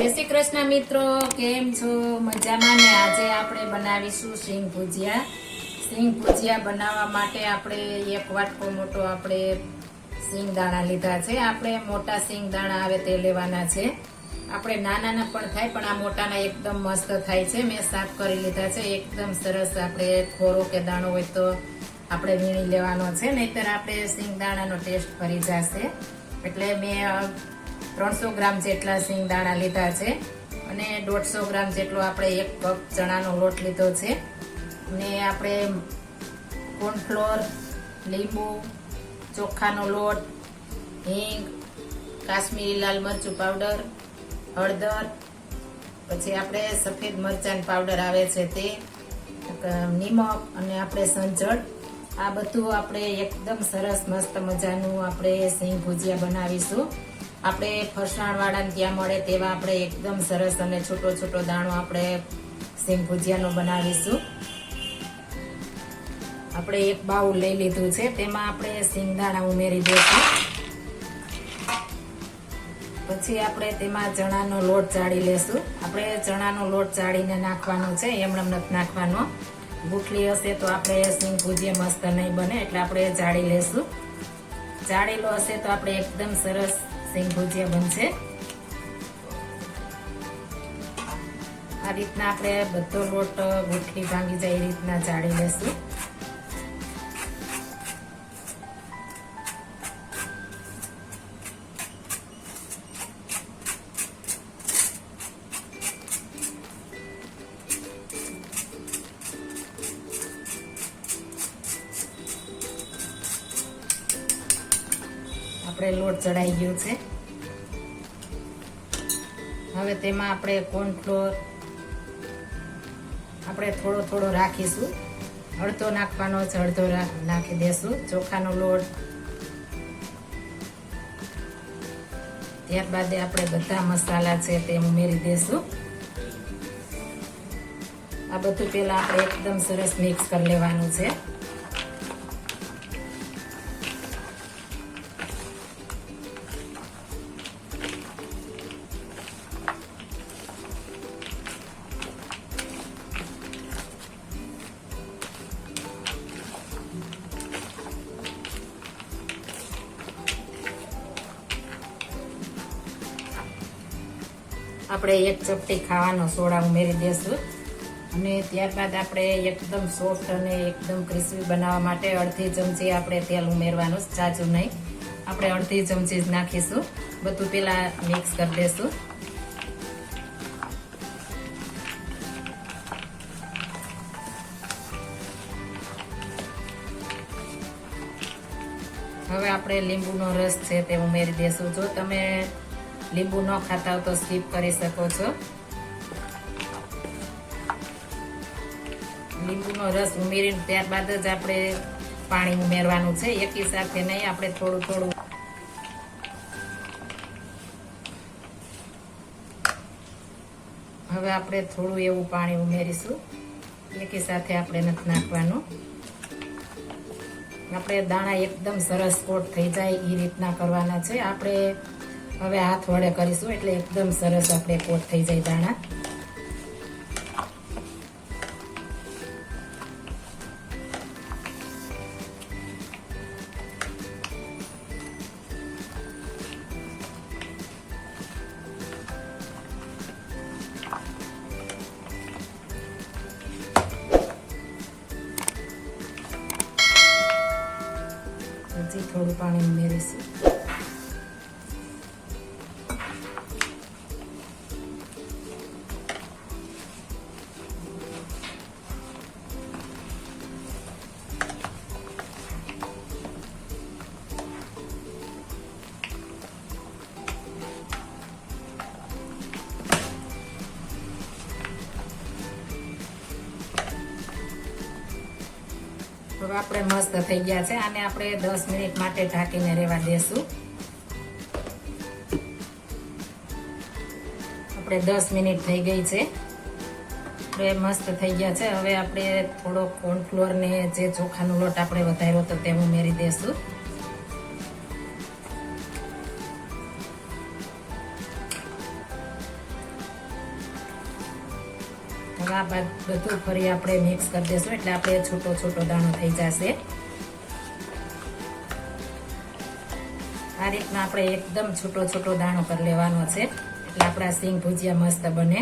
જય શ્રી કૃષ્ણ મિત્રો, કેમ છો? મજામાં ને? આજે આપણે બનાવીશું સિંગ ભુજિયા. સિંગ ભુજિયા બનાવવા માટે આપણે એક વાટકો મોટો આપણે સિંગ દાણા લીધા છે. આપણે મોટા સિંગ દાણા આવે તે લેવાના છે. આપણે નાના પણ થાય, પણ આ મોટાના એકદમ મસ્ત થાય છે. મેં સાફ કરી લીધા છે. એકદમ સરસ આપણે ખોરો કે દાણો હોય તો આપણે વીણી લેવાનો છે. નહીતર આપણે સિંગ દાણાનો ટેસ્ટ ફરી જશે. એટલે મેં ત્રણસો ગ્રામ જેટલા સિંગ દાણા લીધા છે અને દોઢસો ગ્રામ જેટલો આપણે એક કપ ચણાનો લોટ લીધો છે. ને આપણે કોર્નફ્લોર, લીંબુ, ચોખાનો લોટ, હિંગ, કાશ્મીરી લાલ મરચું પાવડર, હળદર, પછી આપણે સફેદ મરચાં પાવડર આવે છે તે, નિમક અને આપણે સંજળ. આ બધું આપણે એકદમ સરસ મસ્ત મજાનું આપણે સિંગ ભુજિયા બનાવીશું. આપણે ફરસાણ વાળાને ત્યાં મળે તેવા આપણે એકદમ સરસ અને છોટો છોટો દાણો આપણે સિંગ ભુજિયાનો બનાવીશું. આપણે એક બાઉલ લઈ લીધું છે, તેમાં આપણે સિંગદાણા ઉમેરી દઈશું. પછી આપણે તેમાં ચણાનો લોટ ચાળી લેશું. આપણે ચણાનો લોટ ચાળીને નાખવાનો છે, એમણે નથી નાખવાનો. ગુઠલી હશે તો આપણે સિંગ ભુજિયા મસ્ત નહીં બને, એટલે આપણે ચાળી લેશું. ચાળેલો હશે તો આપણે એકદમ સરસ સિંગ ભુજિયા બનશે. આ રીતના આપણે બધો લોટ ગુઠલી ભાંગી જાય એ રીતના જાળી લેશું. આપણે લોટ ચડાઈ ગયો છે. હવે તેમાં આપણે કોર્નફ્લોર આપણે થોડો થોડો રાખીશું. અડધો નાખવાનો છે, અડધો નાખી દેશું. ચોખાનો લોટ. ત્યારબાદ આપણે બધા મસાલા છે તે ઉમેરી દેશું. આ બધું પેલા આપણે એકદમ સરસ મિક્સ કરી લેવાનું છે. આપણે એક ચપટી ખાવાનો સોડા ઉમેરી દેશું. અને ત્યારબાદ આપણે એકદમ સોફ્ટ અને એકદમ ક્રિસ્પી બનાવવા માટે અડધી ચમચી આપણે તેલ ઉમેરવાનું, ચાચું નહીં. આપણે અડધી ચમચી જ નાખીશું. બધું પેલા મિક્સ કરી દેશું. હવે આપણે લીંબુનો રસ છે તે ઉમેરી દેશું. જો તમે લીંબુ ન ખાતા હો તો સ્કીપ કરી શકો છો. લીંબુનો રસ ઉમેરીને ત્યારબાદ જ આપણે પાણી ઉમેરવાનું છે. એકી સાથે નહીં, આપણે થોડું થોડું હવે આપણે થોડું એવું પાણી ઉમેરીશું. એકી સાથે આપણે નથી નાખવાનું. આપણે દાણા એકદમ સરસ કોટ થઈ જાય એ રીતના કરવાના છે. આપણે હવે હાથ વડે કરીશું એટલે એકદમ સરસ આપણે કોટ થઈ જાય દાણા. હજી થોડું પાણી ઉમેરીશું. હવે આપણે મસ્ત થઈ ગયા છે. આને આપણે દસ મિનિટ માટે ઢાંકીને રહેવા દેશું. આપણે દસ મિનિટ થઈ ગઈ છે. આપણે મસ્ત થઈ ગયા છે. હવે આપણે થોડો કોર્નફ્લોર ને જે ચોખાનો લોટ આપણે વધાર્યો તો તે ઉમેરી દેશું. હવે આ બધું ફરી આપણે મિક્સ કરી દઈશું એટલે આપણે છૂટો છૂટો દાણો થઈ જશે. આ રીતના આપણે એકદમ છૂટો છૂટો દાણો કરી લેવાનો છે. એટલે આપણા સિંગ ભુજિયા મસ્ત બને.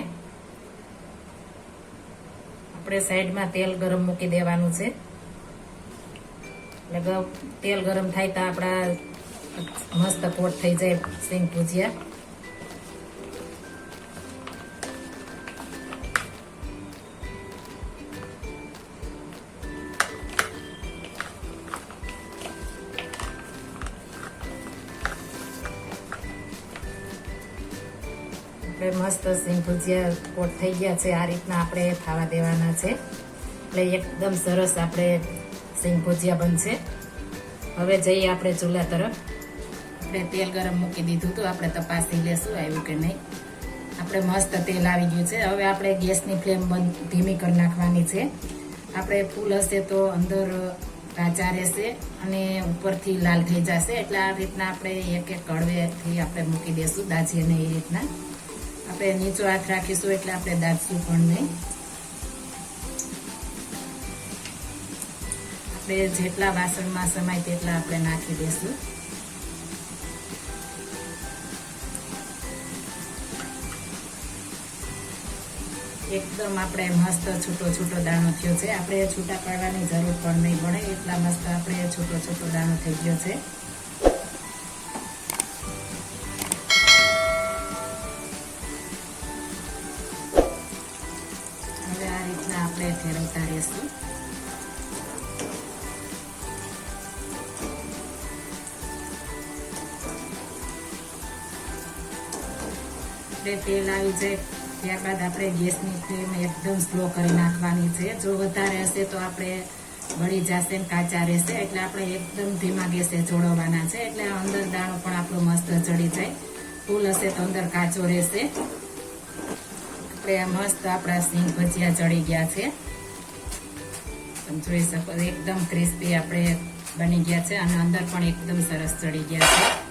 આપણે સાઈડમાં તેલ ગરમ મૂકી દેવાનું છે. એટલે તેલ ગરમ થાય તો આપણા મસ્ત કોટ થઈ જાય સિંગ ભુજિયા. આપણે મસ્ત સિંગ ભુજિયા કોટ થઈ ગયા છે. આ રીતના આપણે ખાવા દેવાના છે. એટલે એકદમ સરસ આપણે સિંગ ભુજિયા બનશે. હવે જઈએ આપણે ચૂલા તરફ. આપણે તેલ ગરમ મૂકી દીધું હતું. આપણે તપાસી લેશું આવ્યું કે નહીં. આપણે મસ્ત તેલ આવી ગયું છે. હવે આપણે ગેસની ફ્લેમ બંધ ધીમી કરી નાખવાની છે. આપણે ફૂલ હશે તો અંદર કાચા રહેશે અને ઉપરથી લાલ થઈ જશે. એટલે આ રીતના આપણે એક એક કડવેથી આપણે મૂકી દેશું દાજી અને એ રીતના. આપણે નીચો હાથ રાખીશું એટલે આપણે દાખશું પણ નહીં. આપણે જેટલા વાસણમાં સમાય તેટલા આપણે નાખી દઈશું. એકદમ આપણે મસ્ત છૂટો છૂટો દાણો થયો છે. આપણે છૂટા પાડવાની જરૂર પણ નહીં પડે. એટલા મસ્ત આપણે છૂટો છૂટો દાણો થઈ ગયો છે. આપણે તેલ આવી જાય, ત્યારબાદ આપણે ગેસની ફ્લેમ એકદમ સ્લો કરી નાખવાની છે. જો વધારે હશે તો આપણે બળી જશે ને કાચા રહેશે, એટલે આપણે એકદમ ધીમા ગેસે જોડવાના છે. એટલે અંદર દાણો પણ આપણો મસ્ત ચડી જાય. ફૂલ હશે તો અંદર કાચો રહેશે. આપણે મસ્ત આપણા સિંગ ભજીયા ચડી ગયા છે. તમે જોઈ શકો એકદમ ક્રિસ્પી આપણે બની ગયા છે અને અંદર પણ એકદમ સરસ ચડી ગયા છે.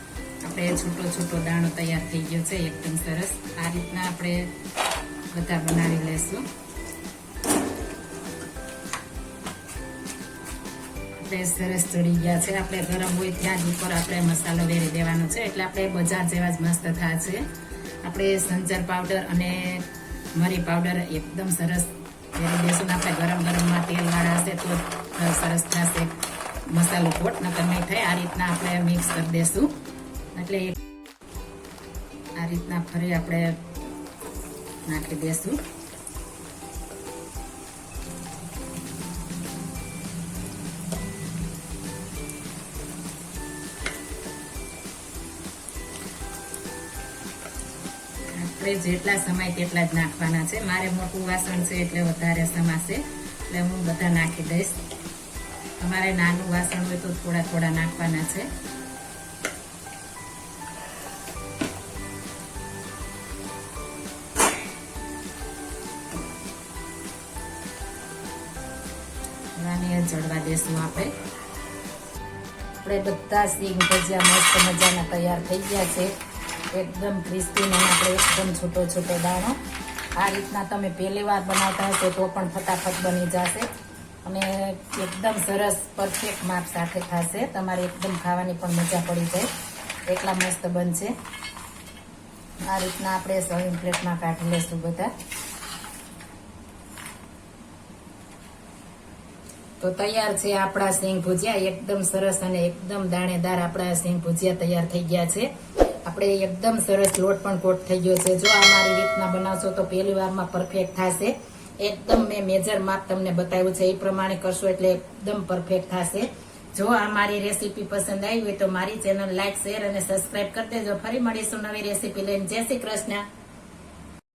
આપણે છૂટો છૂટો દાણો તૈયાર થઈ ગયો છે, એકદમ સરસ. આ રીતના આપણે બધા બનાવી લેશું. આપણે સરસ ચડી ગયા છે. આપણે ગરમ હોય ત્યાં જ ઉપર આપણે મસાલો વેરી દેવાનો છે. એટલે આપણે બજાર જેવા જ મસ્ત થાય છે. આપણે સંચર પાવડર અને મરી પાવડર એકદમ સરસ વેરી દેશું. આપણે ગરમ ગરમમાં તેલ વાળા હશે તો સરસ થશે મસાલો કોટ. નકર નહીં થાય. આ રીતના આપણે મિક્સ કરી દેશું. એટલે આ રીતના ફરી આપણે નાખી આપણે જેટલા સમય તેટલા જ નાખવાના છે. મારે મોટું વાસણ છે એટલે વધારે સમાશે એટલે હું બધા નાખી દઈશ. તમારે નાનું વાસણ હોય તો થોડા થોડા નાખવાના છે. ચડવા દેશું આપણે આપણે બધા સિંગ ભજીયા મસ્ત મજાના તૈયાર થઈ ગયા છે. એકદમ ક્રિસ્પી અને આપણે એકદમ છૂટો છૂટો દાણો. આ રીતના તમે પહેલી વાર બનાવતા હશો તો પણ ફટાફટ બની જશે. અને એકદમ સરસ પરફેક્ટ માપ સાથે થશે. તમારે એકદમ ખાવાની પણ મજા પડી જાય. એટલા મસ્ત બનશે. આ રીતના આપણે સર્વિંગ પ્લેટમાં કાઢી લેશું બધા. તો તૈયાર છે આપણા સિંગ ભુજિયા. એકદમ સરસ અને એકદમ દાણેદાર આપણા સિંગ ભુજિયા તૈયાર થઈ ગયા છે. આપણે એકદમ સરસ લોટ પણ કોટ થઈ ગયો છે. જો આ મારી રીતના બનાવશો તો પહેલી વારમાં પરફેક્ટ થશે. એકદમ મેં મેજર માપ તમને બતાવ્યું છે. એ પ્રમાણે કરશો એટલે એકદમ પરફેક્ટ થશે. જો આ મારી રેસીપી પસંદ આવી હોય તો મારી ચેનલ લાઈક શેર અને સબસ્ક્રાઈબ કરી દેજો. ફરી મળીશું નવી રેસીપી લઈને. જય શ્રી કૃષ્ણ.